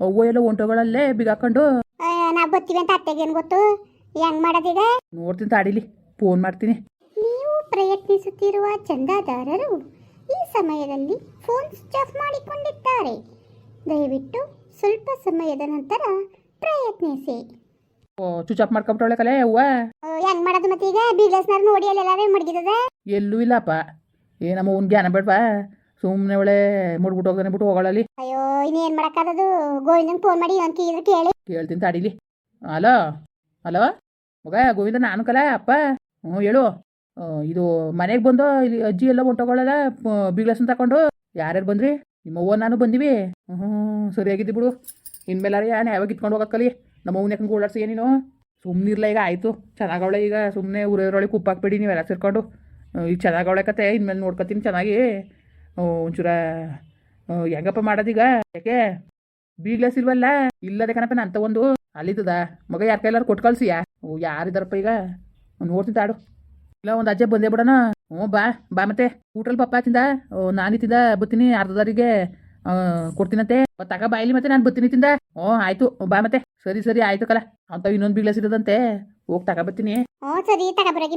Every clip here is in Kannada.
ಅವ್ವ ಎಲ್ಲ ಒಂಟೋಗಳಲ್ಲೇ ಬಿಗಾಕೊಂಡು ನಾ ಬರ್ತೀವಿ ಅಂತ ಅತ್ತೆಗೇನು ಗೊತ್ತು? ಹೆಂಗ್ ಮಾಡೋದೀಗ ನೋಡ್ತೀನಿ ತಾಡಿಲಿ ಫೋನ್ ಮಾಡ್ತೀನಿ. ನೀವು ಪ್ರಯತ್ನಿಸುತ್ತಿರುವ ಚಂದಾದಾರರು ಈ ಸಮಯದಲ್ಲಿ ಫೋನ್ ಸ್ವಿಚ್ ಆಫ್ ಮಾಡಿಕೊಂಡಿದ್ದಾರೆ. ದಯವಿಟ್ಟು ಸ್ವಲ್ಪ ಸಮಯದ ನಂತರ ಪ್ರಯತ್ನಿಸಿ. ಓ ಚುಚ್ ಆಫ್ ಮಾಡ್ಕೊಂಬಿಟ್ಟವಳೆ ಕಲೆ ಅವ್ವ? ಹೆಂಗ್ ಮಾಡೋದು ಮತ್ತೆ ಈಗ? ಬಿಗ್ಲೆಸ್ನಾರು ನೋಡಿ ಅಲ್ಲೆಲ್ಲಾರೇ ಮಡಗಿದದ? ಎಲ್ಲೂ ಇಲ್ಲಪ್ಪ. ಏ ನಮ್ಮ ಅವ್ನ ಜ್ಞಾನ ಬೇಡವಾ? ಸುಮ್ಮನೆ ಒಳ್ಳೆ ಮುಡ್ಬಿಟ್ಟು ಹೋಗ್ತಾನೆ ಬಿಟ್ಟು ಹೋಗಳಲ್ಲಿ. ಅಯ್ಯೋ ಇನ್ನೇನ್ ಮಾಡಕ್ಕಾಗದು ಗೋವಿಂದನ್ ಫೋನ್ ಮಾಡಿ ಅಂತ ಕೇಳಿದ್ರೆ ಕೇಳಿ. ಕೇಳ್ತೀನಿ ತಾಡಿಲಿ. ಹಲೋ ಹಲೋ ಮಗ ಗೋವಿಂದ ನಾನು ಕಲ, ಅಪ್ಪ. ಹ್ಞೂ ಹೇಳು. ಇದು ಮನೆಗೆ ಬಂದು ಇಲ್ಲಿ ಅಜ್ಜಿ ಎಲ್ಲ ಹೊಂಟೋಗಳಲ್ಲ ಬಿಗ್ಲಸನ್ ತಗೊಂಡು ಯಾರ್ಯಾರು ಬಂದ್ರಿ? ನಿಮ್ಮ ಅವ್ವ ನಾನು ಬಂದಿವಿ. ಹ್ಞೂ ಸರಿಯಾಗಿದ್ದಿ ಬಿಡು. ಇನ್ಮೇಲಾರ ಯಾನು ಯಾವಾಗ ಇಟ್ಕೊಂಡು ಹೋಗಕ್ಕಲ್ಲಿ ಕಲಿ? ನಮ್ಮ ಅವ್ನ ಯಾಕಂಗೆ ಓಡಾಡ್ಸಿ ಏನಿನು? ಸುಮ್ಮನಿರ್ಲ ಈಗ, ಆಯಿತು. ಚೆನ್ನಾಗವಳೆ ಈಗ ಸುಮ್ಮನೆ ಊರೊಳಗೆ ಕುಪ್ಪಾಕ್ಬೇಡಿ, ನೀವೆಲ್ಲ ಸೇರ್ಕೊಂಡು. ಈಗ ಚೆನ್ನಾಗವಳೆ ಕತೆ, ಇನ್ಮೇಲೆ ನೋಡ್ಕೊತೀನಿ ಚೆನ್ನಾಗಿ. ಒಂಚೂರ ಹೆಂಗಪ್ಪ ಮಾಡೋದೀಗ? ಯಾಕೆ? ಬೀಗ್ಲಾಸ್ ಇಲ್ವಲ್ಲ? ಇಲ್ಲದೆ ಕಣಪ್ಪ ನಂತ ಒಂದು ಅಲ್ಲಿದ್ದದ. ಮಗ ಯಾರ ಕೈಲಾರು ಕೊಟ್ಟು ಕಳ್ಸಿಯಾ? ಓ ಯಾರಿದಾರಪ್ಪ ಈಗ? ನೋಡ್ತೀನಿ ಆಡು ಇಲ್ಲ ಒಂದು ಅಜ್ಜ ಬಂದೇ ಬಿಡೋಣ. ಹ್ಞೂ ಬಾ ಬಾ ಮತ್ತೆ. ಊಟಲ್ ಪಪ್ಪ ತಿಂದ? ಓ ನಾನು ತಿಂದ ಬತ್ತೀನಿ ಅರ್ಧದವರಿಗೆ ಕೊಡ್ತೀನಂತೆ. ತಗ ಬಾಯಿಲಿ ಮತ್ತೆ ನಾನು ಬತ್ತೀನಿ ತಿಂದ. ಹ್ಞೂ ಆಯ್ತು ಬಾ ಮತ್ತೆ. ಸರಿ ಸರಿ ಆಯ್ತು ಕಲ. ಅಂತ ಇನ್ನೊಂದು ಬೀಗ್ಲಾಸ್ ಇರೋದಂತೆ ಹೋಗಿ ತಗ ಬತ್ತೀನಿ. ಹ್ಞೂ ಸರಿ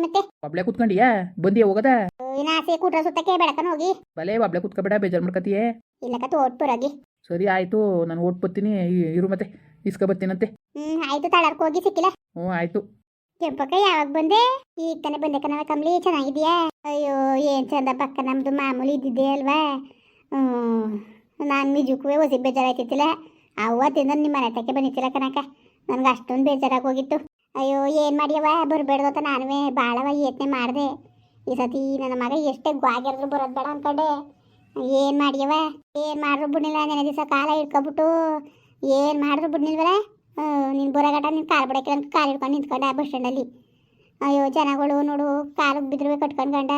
ಮತ್ತೆ. ಒಬ್ಳೆ ಕುತ್ಕೊಂಡಿಯಾ? ಬಂದಿಯಾ ಹೋಗದ? ಇನ್ನ ಆಸೆ ಕೂಟ್ರ ಸುತ್ತಕ್ಕೆ ಬೆಳಕನ ಹೋಗಿ? ಬಲೆ ಒಬ್ಳೆ ಕುತ್ಕೊಬೇಡ ಬೇಜಾರು ಮಾಡ್ಕತಿಯೇ? ಇಲ್ಲಕ ತೋಟ್ ಬರಾಗಿ ಸರಿ ಆಯ್ತು ನಾನು ಓಟ್ ಬತ್ತೀನಿ ಇ- ಇರು ಮತ್ತೆ ಇಸ್ಕೊ ಬತ್ತೀನಂತೆ ಹ್ಮ್ ಆಯ್ತು ತಳರ್ಕ ಹೋಗಿ ಸಿಕ್ಕಿಲ್ಲ ಹ್ಞೂ ಆಯ್ತು. ಕೆಂಪಕ್ಕ ಯಾವಾಗ ಬಂದೆ? ಈಗ ತಾನೇ ಬಂದೆ ಕಣವ ಕಮ್ಲಿ ಚೆನ್ನಾಗಿದ್ಯಾ? ಅಯ್ಯೋ ಏನ್ ಚಂದ ಪಕ್ಕ ನಮ್ದು ಮಾಮೂಲಿ ಇದ್ದಿದ್ದೆ ಅಲ್ವಾ? ನಾನು ನಿಜಕ್ಕೂ ಹೊಸಿ ಬೇಜಾರಾಯ್ತಿತ್ತಿಲ್ಲ ಅವತ್ತಿಂದ ನಿಮ್ಮ ಮನೆ ತಕ್ಕೆ ಬಂದಿತ್ತಿಲ್ಲ ಕನಕ ನನ್ಗೆ ಅಷ್ಟೊಂದು ಬೇಜಾರಾಗಿ ಹೋಗಿತ್ತು. ಅಯ್ಯೋ ಏನ್ ಮಾಡ್ಯವ ಬರಬೇಡ್ದು ಅಂತ ನಾನುವೇ. ಭಾಳವ ಯತ್ನೆ ಮಾಡಿದೆ. ಈ ಸತಿ ನನ್ನ ಮಗ ಎಷ್ಟೇ ಗ್ವಾಗಿರ್ದ್ರು ಬರೋದು ಬೇಡ ಅನ್ಕೊಂಡೆ. ಏನು ಮಾಡ್ಯವ? ಏನು ಮಾಡ್ರು ಬಿಡ್ನಿಲ್ಲ ನೆನೆ ದಿವಸ ಕಾಲ ಇಟ್ಕೊಬಿಟ್ಟು ಏನು ಮಾಡಿದ್ರು ಬಿಡ್ನಿಲ್ವಲ್ಲ ನೀನು ಬರೋಗಟ ನೀನು ಕಾಲು ಬಿಡಕ್ಕೆ ಅಂತ ಕಾಲು ಹಿಡ್ಕೊಂಡು ನಿಂತ್ಕೊಂಡೆ ಆ ಬಸ್ ಸ್ಟ್ಯಾಂಡಲ್ಲಿ ಅಯ್ಯೋ, ಜನಗಳು ನೋಡು ಕಾಲಿಗೆ ಬಿದ್ರು ಕಟ್ಕೊಂಡು ಕಂಡ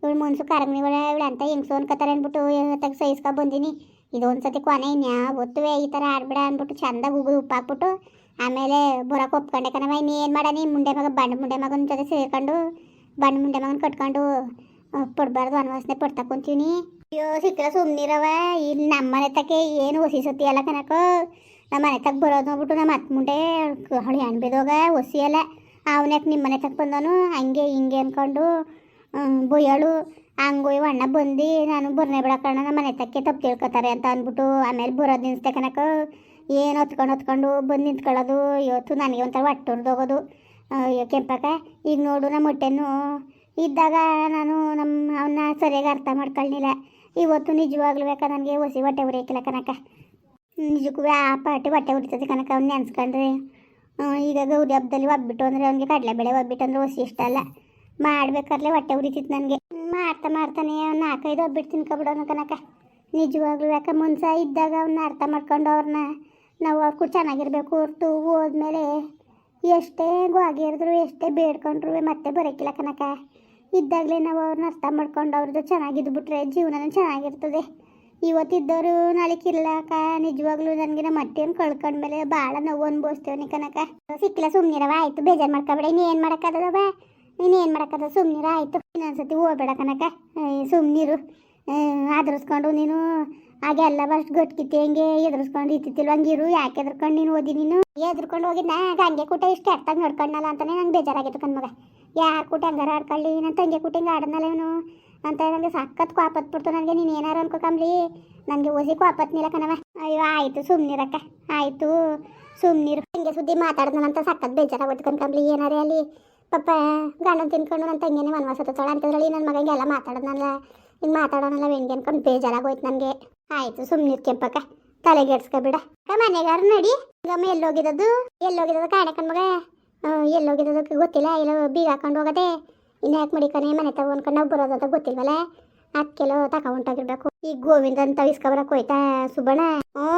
ಇವಳು ಮುನ್ಸು ಕರಗ್ನಿಗಳ ಇವಳು ಅಂತ ಹೆಂಗ್ಸು ಅನ್ಕೋತಾರೆ ಅಂದ್ಬಿಟ್ಟು ತಗ ಸಹಿಸ್ಕೊ ಬಂದೀನಿ. ಇದೊಂದು ಸತಿ ಕೊನೆ ಇನ್ಯಾವತ್ತುವೆ ಈ ಥರ ಆಡ್ಬಿಡ ಅಂದ್ಬಿಟ್ಟು ಚಂದ ಉಗಿದು ಉಪ್ಪು ಹಾಕ್ಬಿಟ್ಟು ಆಮೇಲೆ ಬುರಕ್ಕೆ ಒಪ್ಕೊಂಡೆ ಕಣವ ಇನ್ನೇನು ಮಾಡಾನಿ ಮುಂಡೆ ಮಗ, ಬಂಡ ಮುಂಡೆ ಮಗನ ಜೊತೆ ಸೇರ್ಕೊಂಡು ಬಂಡ ಮುಂಡೆ ಮಗನ ಕಟ್ಕೊಂಡು ಪಡ್ಬಾರ್ದು ಅನ್ವಾಸನೆ ಪಡ್ತಾ ಕುಂತೀವಿ ಅಯ್ಯೋ ಸಿಕ್ಕ ಸುಮ್ಮನಿರವ ಇಲ್ಲಿ ನಮ್ಮ ಮನೆ ತಕ್ಕೆ ಏನು ಹೊಸಿ ಸತಿ ಎಲ್ಲ ಕನಕೋ ನಮ್ಮ ಮನೆ ತಕ್ಕ ಬರೋದು ನೋಡ್ಬಿಟ್ಟು ನಮ್ಮ ಅತ್ತ ಮುಂಡೆ ಹೊಳಿ ಬಿದೋಗ ಹೊಸಿ ಅಲ್ಲ. ಅವನ್ಯಾಕೆ ನಿಮ್ಮ ಮನೆ ತಕ್ಕ ಬಂದನು ಹಂಗೆ ಹಿಂಗೆ ಅಂದ್ಕೊಂಡು ಬೊಯ್ಯಳು. ಹಂಗೋಯ್ ಅಣ್ಣ ಬಂದು, ನಾನು ಬರ್ನೆ ಬಿಡ ಕಣ ನಮ್ಮ ಮನೆ ತಕ್ಕೆ ತಪ್ಪು ತಿಳ್ಕೊತಾರೆ ಅಂತ ಅಂದ್ಬಿಟ್ಟು ಆಮೇಲೆ ಬರೋದು ನಿನ್ಸ್ತೆ ಕನಕ ಏನು ಹೊತ್ಕೊಂಡು ಹೊತ್ಕೊಂಡು ಬಂದು ನಿಂತ್ಕೊಳ್ಳೋದು? ಇವತ್ತು ನನಗೆ ಒಂಥರ ಹೊಟ್ಟೆ ಹೊರ್ದೋಗೋದು ಅಯ್ಯೋ ಕೆಂಪಕ್ಕ, ಈಗ ನೋಡು ನಮ್ಮ ಹೊಟ್ಟೆನು. ಇದ್ದಾಗ ನಾನು ನಮ್ಮ ಅವನ್ನ ಸರಿಯಾಗಿ ಅರ್ಥ ಮಾಡ್ಕೊಳ್ಳಿಲ್ಲ ಇವತ್ತು ನಿಜವಾಗ್ಲೂ ಬೇಕಾ ನನಗೆ ಹೊಸಿ ಹೊಟ್ಟೆ ಉರಿಯಕ್ಕಿಲ್ಲ ಕನಕ ನಿಜಕ್ಕೂ ಆ ಪಾಟಿ ಹೊಟ್ಟೆ ಉರಿತದೆ ಕನಕ ಅವ್ನು ನೆನ್ಸ್ಕೊಂಡ್ರೆ. ಈಗ ಗೌರಿ ಹಬ್ಬದಲ್ಲಿ ಒಬ್ಬಿಟ್ಟು ಅಂದರೆ ಅವ್ನಿಗೆ ಕಡಲೆಬೇಳೆ ಒಬ್ಬಿಟ್ಟು ಅಂದರೆ ಹೊಸಿ ಇಷ್ಟ ಅಲ್ಲ. ಮಾಡ್ಬೇಕಾದ್ರೆ ಹೊಟ್ಟೆ ಉರಿತಿತ್ತು ನನಗೆ. ಮಾಡ್ತಾ ಮಾಡ್ತಾನೆ ಅವ್ನು ನಾಲ್ಕೈದು ಒಬ್ಬಿಟ್ಟು ತಿನ್ಕೊಬಿಡೋನು ಕನಕ ನಿಜವಾಗ್ಲೂ ಯಾಕೆ ಮುನ್ಸ ಇದ್ದಾಗ ಅವನ್ನ ಅರ್ಥ ಮಾಡ್ಕೊಂಡು ಅವ್ರನ್ನ ನಾವು ಅವ್ರ ಕೂಡ ಚೆನ್ನಾಗಿರ್ಬೇಕು ಹೊರ್ತು ಹೋದ್ಮೇಲೆ ಎಷ್ಟೇ ಗೋಗಿರಿದ್ರು ಎಷ್ಟೇ ಬೇಡ್ಕೊಂಡ್ರು ಮತ್ತೆ ಬರೋಕ್ಕಿಲ್ಲ ಕನಕ ಇದ್ದಾಗಲೇ ನಾವು ಅವ್ರನ್ನ ಅರ್ಥ ಮಾಡ್ಕೊಂಡು ಅವ್ರದ್ದು ಚೆನ್ನಾಗಿದ್ಬಿಟ್ರೆ ಜೀವನನೂ ಚೆನ್ನಾಗಿರ್ತದೆ. ಇವತ್ತಿದ್ದವರು ನಾಳೆ ಕಿರ್ಲಾಕ ನಿಜವಾಗ್ಲೂ ನನಗೆ ನಮ್ಮ ಕಳ್ಕೊಂಡ್ಮೇಲೆ ಭಾಳ ನೋವು ಅನ್ಭವಿಸ್ತೇವೆ ಕನಕ ಸಿಕ್ಕಿಲ್ಲ ಸುಮ್ಮನಿರವ ಆಯ್ತು, ಬೇಜಾರು ಮಾಡ್ಕೊಬೇಡ. ಇನ್ನು ಏನು ಮಾಡೋಕ್ಕಾಗದವ? ನೀನು ಏನು ಮಾಡೋಕ್ಕದ ಸುಮ್ಮನಿರ ಆಯಿತು. ಇನ್ನೊಂದ್ಸತಿ ಹೋಗ್ಬೇಡ ಕನಕ ಸುಮ್ಮನಿರು ಆಧರಿಸ್ಕೊಂಡು ನೀನು ಹಾಗೆ ಎಲ್ಲ ಅಷ್ಟು ಗೊತ್ತಿತ್ತು, ಹೆಂಗೆ ಎದುರಿಸ್ಕೊಂಡು ಇತ್ತಿತ್ತಿಲ್ವ ಹಂಗಿರು ಯಾಕೆ ಎದ್ರಕೊಂಡು ನೀನು ಓದಿ ನೀನು? ಎದ್ರಕೊಂಡು ಹೋಗಿದ್ನ? ಹಂಗೆ ಕೂಟ ಇಷ್ಟು ಕೆಟ್ಟಾಗಿ ನೋಡ್ಕೊಂಡಲ್ಲ ಅಂತಾನೆ ನಂಗೆ ಬೇಜಾರಾಗಿತ್ತು ಕಣ್ಮಗ. ಯಾರು ಕೂಟ ಹಂಗಾರ ಆಡ್ಕೊಳ್ಳಿ? ನನ್ನ ತಂಗಿ ಕೂಟ ಹಿಂಗೆ ಆಡನಲ್ಲ ಇವನು. ಅಂತ ನನಗೆ ಸಖತ್ ಕ್ವಾಪತ್ ಬಿಡ್ತು ನನಗೆ, ನೀನು ಏನಾರು ಅನ್ಕೋಕಂಬ್ಲಿ ನನಗೆ ಓಸಿ ಕ್ವಾಪತ್ನಿಲ್ಲ ಕಣವ. ಅಯ್ಯೋ, ಆಯಿತು ಸುಮ್ಮನಿರಕ್ಕ ಆಯಿತು ಸುಮ್ಮನಿರು ಹಿಂಗೆ ಸುದ್ದಿ ಮಾತಾಡ್ದನಂತ ಸಖತ್ ಬೇಜಾರಾಗೋದು ಕಣ್ಕಂಬ್ಲಿ ಏನಾರೇ ಅಲ್ಲಿ? ಪಪ್ಪ ಗಂಡನ ತಿನ್ಕೊಂಡು ನನ್ನ ತಂಗಿನೇ ಅಂತಂದ್ರಲ್ಲಿ ಅಂತದ್ರಲ್ಲಿ ನನ್ನ ಮಗಂಗೆ ಎಲ್ಲ ಮಾತಾಡೋದನಲ್ಲ. ಹಿಂಗೆ ಮಾತಾಡೋನಲ್ಲ, ಹೆಂಗೆ ಅನ್ಕೊಂಡು ಬೇಜಾರಾಗೋಯ್ತು ನನಗೆ. ಆಯಿತು ಸುಮ್ಮನೆ ಕೆಂಪಕ್ಕ. ಬಿಡ ಮನೆಗಾರ ನಡಿ. ಗಮ್ಮ ಎಲ್ಲೋಗಿರೋದು ಎಲ್ಲೋಗಿರೋದು ಕಾಣಕನ್ ಮಗ? ಎಲ್ಲೋಗಿರೋದಕ್ಕೆ ಗೊತ್ತಿಲ್ಲ. ಇಲ್ಲ ಬೀಗ ಹಾಕೊಂಡು ಹೋಗದೆ. ಇನ್ನು ಯಾಕೆ ಮಡಿಕನೆ ಮನೆ ತಗೋ ಅನ್ಕೊಂಡು ನಾವು ಬರೋದಂತ ಗೊತ್ತಿಲ್ವಲ್ಲ ಅದಕ್ಕೆಲ್ಲ ತಗೊಂಡೋಗಿರ್ಬೇಕು ಈಗ ಗೋವಿಂದ ಅಂತ ಇಸ್ಕೊಬರಕ್ಕೆ ಹೋಯ್ತಾ ಸುಬ್ಬಣ್ಣ? ಹ್ಞೂ.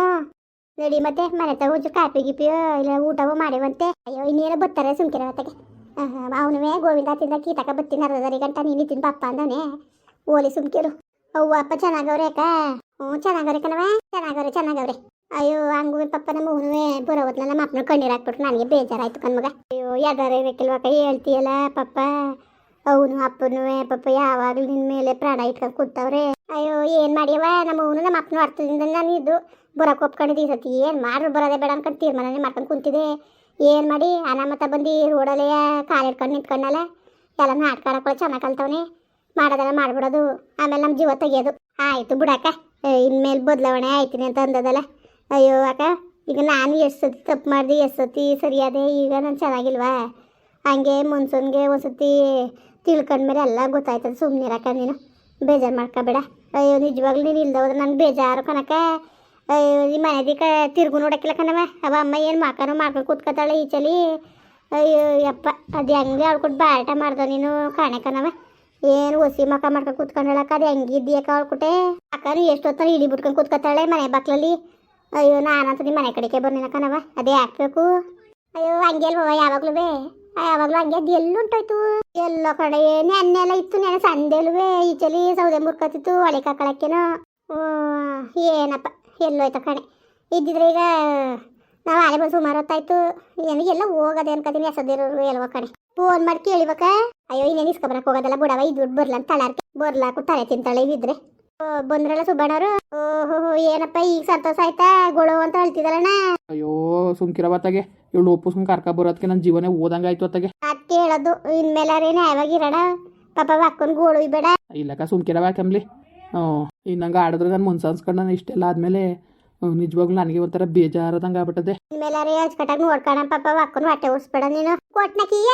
ನಡಿ ಮತ್ತೆ ಮನೆ ತಗೋ ಕಾಪಿ ಗಿಪಿಯೋ ಇಲ್ಲ ಊಟವೋ ಮಾಡೇವಂತೆ. ಅಯ್ಯೋ, ಇನ್ನೇನೋ ಬರ್ತಾರೆ ಸುಮ್ಕಿರ ಹೊತ್ತಿಗೆ. ಅವನವೇ ಗೋವಿಂದ ತಿಂದ ಕೀತಕ ಬತ್ತೀನಿ ಅರ್ಧದರಿ ಗಂಟ ನೀನು ತಿನ್ ಅಪ್ಪ ಅಂದವನೇ ಓಲಿ ಸುಮ್ಕಿರು. ಅವ್ವ ಅಪ್ಪ ಚೆನ್ನಾಗವ್ರೆ ಅಕ್ಕ? ಹ್ಞೂ, ಚೆನ್ನಾಗವ್ರಿ ಕಣವ ಚೆನ್ನಾಗವ್ರಿ ಚೆನ್ನಾಗವ್ರಿ. ಅಯ್ಯೋ ಹಂಗೂ ಪಪ್ಪ ನಮ್ಮ ಹೂವೇ ಬರೋ ಹೊತ್ನಲ್ಲಿ ನಮ್ಮ ಅಪ್ಪನ ಕಣ್ಣೀರು ಹಾಕ್ಬಿಟ್ರು, ನನಗೆ ಬೇಜಾರಾಯ್ತು ಕಣ್ಮಗ. ಅಯ್ಯೋ, ಯಾವ್ದಾರ ಇರಕ್ಕಿಲ್ವಾಕ ಹೇಳ್ತೀಯಲ್ಲ, ಪಪ್ಪ. ಅವನು, ಅಪ್ಪನು ಪಪ್ಪ, ಯಾವಾಗಲೂ ನಿನ್ನ ಮೇಲೆ ಪ್ರಾಣ ಇಟ್ಕೊಂಡು ಕೂತವ್ರೆ. ಅಯ್ಯೋ, ಏನು ಮಾಡ್ಯವ ನಮ್ಮ ಅವನು ನಮ್ಮ ಅಪ್ಪನ ಅರ್ಥದಿಂದ ನಾನು ಇದು ಬರೋಕೆ ಒಪ್ಕೊಂಡಿದ್ದೆ. ಈ ಸತಿ ಏನು ಮಾಡ್ರು ಬರೋದೇ ಬೇಡ ಅನ್ಕೊಂಡು ತೀರ್ಮಾನನೇ ಮಾಡ್ಕೊಂಡು ಕುಂತಿದ್ದೆ. ಏನು ಮಾಡಿ, ಅನಾಮತ ಬಂದು ರೋಡಲ್ಲೇ ಕಾಲು ಹಿಡ್ಕೊಂಡು ನಿಂತ್ಕೊಂಡಲ್ಲ, ಎಲ್ಲ ನಾಟಕ ಆಡಕ್ಕೆ ಚೆನ್ನಾಗಿ ಕಲ್ತವನೆ. ಮಾಡೋದೆಲ್ಲ ಮಾಡ್ಬಿಡೋದು, ಆಮೇಲೆ ನಮ್ಮ ಜೀವ ತೆಗಿಯೋದು. ಆಯಿತು ಬಿಡಕ್ಕ. ಇನ್ಮೇಲೆ ಬದಲಾವಣೆ ಆಯ್ತೀನಿ ಅಂತ ಅಂದದಲ್ಲ. ಅಯ್ಯೋ, ಅಕ್ಕ, ಈಗ ನಾನು ಎಷ್ಟು ಸತಿ ತಪ್ಪು ಮಾಡಿದೆ ಎಷ್ಟು ಸತಿ ಸರಿಯಾದೆ, ಈಗ ನಾನು ಚೆನ್ನಾಗಿಲ್ವಾ? ಹಂಗೆ ಮುನ್ಸೂನ್ಗೆ ಒಂದ್ಸತಿ ತಿಳ್ಕೊಂಡ್ಮೇಲೆ ಎಲ್ಲ ಗೊತ್ತಾಯ್ತದೆ ಸುಮ್ಮನೆ ಇರಕ್ಕ ನೀನು. ಬೇಜಾರು ಮಾಡ್ಕೊಬೇಡ. ಅಯ್ಯೋ, ನಿಜವಾಗ್ಲೂ ನೀನು ಇಲ್ದ ಹೋದ್ರೆ ನಂಗೆ ಬೇಜಾರು ಕನಕ ಅಯ್ಯೋ, ಈ ಮನೆದಿಕ್ಕ ತಿರುಗು ನೋಡಕ್ಕಿಲ್ಲ ಕಣವ. ಅವ ಅಮ್ಮ ಏನು ಮಾಕನೋ ಮಾಡ್ಕೊಂಡು ಕೂತ್ಕೊತಾಳೆ ಈಚಲಿ. ಅಯ್ಯೋ, ಯಪ್ಪ, ಅದು ಹೆಂಗೆ ಆಳ್ಕೊಟ್ಟು ಬಾಟ ಮಾಡ್ದೆ ನೀನು ಕಾಣೆ ಕಣವ. ಏನು ಒಸಿ ಮಕ ಮಾಡ್ಕೊಂಡು ಕೂತ್ಕೊಂಡಳಕ್ಕ ಅದು ಹೆಂಗಿದ್ದೀಯಕ್ಕ ಕುಟೆ. ಅಕ್ಕನು ಎಷ್ಟೊತ್ತಾರ ಇಳಿ ಬಿಟ್ಕೊಂಡು ಕೂತ್ಕೊತಾಳೆ ಮನೆ ಬಾಕ್ಲಲ್ಲಿ ಅಯ್ಯೋ ನಾನಂತ ನಿಮ್ಮ ಮನೆ ಕಡೆಗೆ ಬರ್ಲಿಲ್ಲ ನಾವ, ಅದೇ ಹಾಕ್ಬೇಕು. ಅಯ್ಯೋ, ಹಂಗೆ ಅಲ್ವ, ಯಾವಾಗ್ಲೂ ಯಾವಾಗ್ಲೂ ಹಂಗೆ ಅದು ಎಲ್ಲುಂಟೋಯ್ತು ಎಲ್ಲ ಕಡೆ ನೆನ್ನೆಲ್ಲ ಇತ್ತು ನೆನೆ ಸಂದೇಲುವೆ ಈಚಲಿ ಸೌದೆ ಮುರ್ಕತಿತ್ತು ಒಳೆ ಓ, ಏನಪ್ಪ, ಎಲ್ಲೋಯ್ತು ಕಣೆ. ಇದ್ದಿದ್ರೆ ಈಗ, ನಾವು ಆಲೆ ಬಂದು ಸುಮಾರು ಹೊತ್ತಾಯ್ತು. ನನಗೆಲ್ಲ ಹೋಗೋದೆ ಅನ್ಕೋತೀನಿ, ಎಸದಿರೋರು ಎಲ್ವ ಕಣೆ. ಫೋನ್ ಮಾಡಿ ಕೇಳಿವಕ ಅಯ್ಯೋ ಇನ್ನೇನು ಇಸ್ಕೊಬರಕ್ಕೆ ಹೋಗೋದಲ್ಲ ಬುಡವ ಈ ದುಡ್ಡು ಬರ್ಲ ಅಂತ ತಲಾರ್ಕೆ ಬರ್ಲಾಕು ತಲೆ ತಿಂತಾಳೆ ಇದ್ರೆ ಬಂದ್ರಲ್ಲ ಸುಬ್ಬಣ್ಣವ್ರು. ಓಹೋ ಏನಪ್ಪ ಈಗ ಸಂತೋಷ ಆಯ್ತಾ? ಗೊಳು ಅಂತ ಹೇಳ್ತಿದಾರಣ್ಣ ಅಯ್ಯೋ ಸುಮ್ಕಿರವ ಅತ್ತಾಗೆ ಇವಳು ಒಪ್ಪಿಸ್ಕೊಂಡು ಕರ್ಕ ಬರೋದಕ್ಕೆ ನನ್ನ ಜೀವನ ಓದಂಗ ಆಯ್ತು ಅತ್ತಾಗೆ. ಅದ್ ಕೇಳೋದು. ಇನ್ಮೇಲೆ ನ್ಯಾಯವಾಗಿರೋಣ ಪಾಪ ಅಕ್ಕನ ಗೋಳು ಬೇಡ ಇಲ್ಲಕ್ಕ ಸುಮ್ಕಿರವ ಬಾಕಂಬ್ಲಿ ಹ್ಞೂ ಇನ್ನಂಗೆ ನಂಗೆ ಆಡಿದ್ರೆ ನಾನು ಮುನ್ಸನ್ಸ್ಕೊಂಡು ನಾನು ಇಷ್ಟೆಲ್ಲ ಆದಮೇಲೆ ನಿಜವಾಗ್ಲೂ ನನಗೆ ಒಂಥರ ಬೇಜಾರದಂಗ ಆಗ್ಬಿಟ್ಟದೆ. ಇನ್ಮೇಲೆ ಅಚ್ಕಟ್ಟಾಗಿ ನೋಡ್ಕೋಣ ಪಾಪ ಹಾಕೊಂಡು ಹೊಟ್ಟೆ ಉರ್ಸ್ಬೇಡ ನೀನು. ಕೊಟ್ನಕೀಯ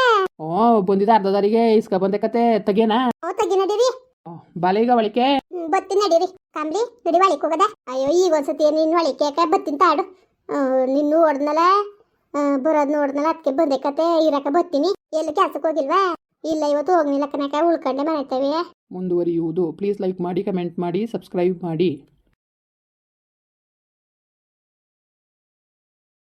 ಓ ಬಂದಿದ್ದ ಅರ್ಧ ದಾರಿಗೆ ಇಸ್ಕ ಬಂದೆ ಕತೆ ತೆಗೇನಾ ಓ ತೆಗಿ ನಡೀರಿ. ಬಾಲೆ ಈಗ ಒಳಿಕೆ ಬತ್ತಿ ಬತ್ತೀನಿ ನಡೀರಿ. ಕಾಮ್ಲಿ ನಡಿ ಒಳಿಕ್ ಹೋಗದ. ಅಯ್ಯೋ ಈಗ ಒಂದ್ಸತಿ ನೀನು ಒಳಿಕೆ ಬತ್ತಿನ ತಾಡು. ನಿನ್ನು ನೋಡ್ದನಲ್ಲ ಬರೋದ್ ನೋಡ್ದನಲ್ಲ ಅದಕ್ಕೆ ಬಂದೆ ಕತೆ ಇರಕ ಬತ್ತೀನಿ. ಎಲ್ಲಿ ಕೆಲ್ಸಕ್ಕೆ ಹೋಗಿಲ್ವಾ? ಇಲ್ಲ ಇವತ್ತು ಹೋಗ್ನಿಲ್ಲ ಕನಕ ಉಳ್ಕೊಂಡೆ ಮನೆತೇವೆ. ಮುಂದುವರಿಯುವುದು. ಪ್ಲೀಸ್ ಲೈಕ್ ಮಾಡಿ ಕಮೆಂಟ್ ಮಾಡಿ ಸಬ್ಸ್ಕ್ರೈಬ್ ಮಾಡಿ.